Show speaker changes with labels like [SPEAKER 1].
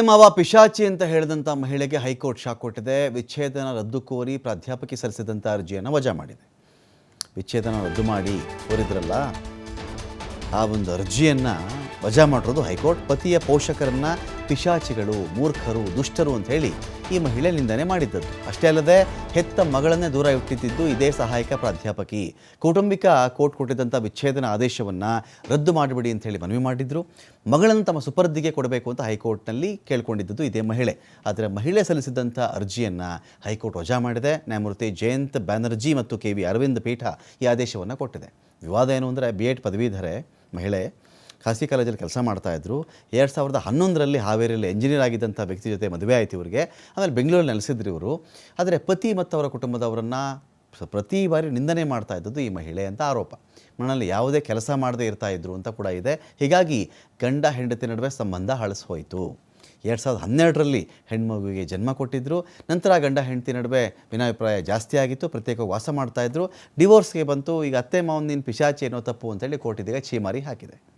[SPEAKER 1] ಮಾವ ಪಿಶಾಚಿ ಅಂತ ಹೇಳಿದಂಥ ಮಹಿಳೆಗೆ ಹೈಕೋರ್ಟ್ ಶಾಕ್ ಕೊಟ್ಟಿದೆ. ವಿಚ್ಛೇದನ ರದ್ದು ಕೋರಿ ಪ್ರಾಧ್ಯಾಪಕಿ ಸಲ್ಲಿಸಿದಂಥ ಅರ್ಜಿಯನ್ನು ವಜಾ ಮಾಡಿದೆ. ವಿಚ್ಛೇದನ ರದ್ದು ಮಾಡಿ ಕೋರಿದ್ರಲ್ಲ, ಆ ಒಂದು ಅರ್ಜಿಯನ್ನು ವಜಾ ಮಾಡಿರೋದು ಹೈಕೋರ್ಟ್. ಪತಿಯ ಪೋಷಕರನ್ನ ಪಿಶಾಚಿಗಳು, ಮೂರ್ಖರು, ದುಷ್ಟರು ಅಂತ ಹೇಳಿ ಈ ಮಹಿಳೆ ನಿಂದನೆ ಮಾಡಿದ್ದದ್ದು. ಅಷ್ಟೇ ಅಲ್ಲದೆ ಹೆತ್ತ ಮಗಳನ್ನೇ ದೂರ ಇಟ್ಟಿದ್ದು ಇದೇ ಸಹಾಯಕ ಪ್ರಾಧ್ಯಾಪಕಿ. ಕೌಟುಂಬಿಕ ಕೋರ್ಟ್ ಕೊಟ್ಟಿದ್ದಂಥ ವಿಚ್ಛೇದನ ಆದೇಶವನ್ನು ರದ್ದು ಮಾಡಿಬಿಡಿ ಅಂತ ಹೇಳಿ ಮನವಿ ಮಾಡಿದ್ರು. ಮಗಳನ್ನು ತಮ್ಮ ಸುಪರ್ದಿಗೆ ಕೊಡಬೇಕು ಅಂತ ಹೈಕೋರ್ಟ್ನಲ್ಲಿ ಕೇಳ್ಕೊಂಡಿದ್ದು ಇದೇ ಮಹಿಳೆ. ಆದರೆ ಮಹಿಳೆ ಸಲ್ಲಿಸಿದಂಥ ಅರ್ಜಿಯನ್ನು ಹೈಕೋರ್ಟ್ ವಜಾ ಮಾಡಿದೆ. ನ್ಯಾಯಮೂರ್ತಿ ಜಯಂತ್ ಬ್ಯಾನರ್ಜಿ ಮತ್ತು ಕೆ ವಿ ಅರವಿಂದ್ ಪೀಠ ಈ ಆದೇಶವನ್ನು ಕೊಟ್ಟಿದೆ. ವಿವಾದ ಏನು ಅಂದರೆ ಬಿ ಎಡ್ ಪದವೀಧರೆ ಮಹಿಳೆ ಖಾಸಗಿ ಕಾಲೇಜಲ್ಲಿ ಕೆಲಸ ಮಾಡ್ತಾಯಿದ್ರು ಎರಡು ಸಾವಿರದ ಹನ್ನೊಂದರಲ್ಲಿ ಹಾವೇರಿಯಲ್ಲಿ ಎಂಜಿನಿಯರ್ ಆಗಿದ್ದಂಥ ವ್ಯಕ್ತಿ ಜೊತೆ ಮದುವೆ ಆಯಿತು ಇವರಿಗೆ. ಆಮೇಲೆ ಬೆಂಗಳೂರಲ್ಲಿ ನೆಲೆಸಿದ್ರು ಇವರು. ಆದರೆ ಪತಿ ಮತ್ತು ಅವರ ಕುಟುಂಬದವರನ್ನು ಪ್ರತಿ ಬಾರಿ ನಿಂದನೆ ಮಾಡ್ತಾ ಇದ್ದದ್ದು ಈ ಮಹಿಳೆ ಅಂತ ಆರೋಪ. ಮನೆಯಲ್ಲಿ ಯಾವುದೇ ಕೆಲಸ ಮಾಡದೇ ಇರ್ತಾ ಇದ್ರು ಅಂತ ಕೂಡ ಇದೆ. ಹೀಗಾಗಿ ಗಂಡ ಹೆಂಡತಿ ನಡುವೆ ಸಂಬಂಧ ಹಳಸಿ ಹೋಯಿತು. ಎರಡು ಸಾವಿರದ ಹನ್ನೆರಡರಲ್ಲಿ ಹೆಣ್ಮಗುವಿಗೆ ಜನ್ಮ ಕೊಟ್ಟಿದ್ದರು ನಂತರ ಗಂಡ ಹೆಂಡತಿ ನಡುವೆ ಭಿನ್ನಾಭಿಪ್ರಾಯ ಜಾಸ್ತಿ ಆಗಿತ್ತು. ಪ್ರತ್ಯೇಕವಾಗಿ ವಾಸ ಮಾಡ್ತಾಯಿದ್ರು ಡಿವೋರ್ಸ್ಗೆ ಬಂತು. ಈಗ ಅತ್ತೆ ಮಾವನ ನೀನು ಪಿಶಾಚಿ ಏನೋ ತಪ್ಪು ಅಂತೇಳಿ ಕೋರ್ಟ್ ಇದೀಗ ಛೀಮಾರಿ ಹಾಕಿದೆ.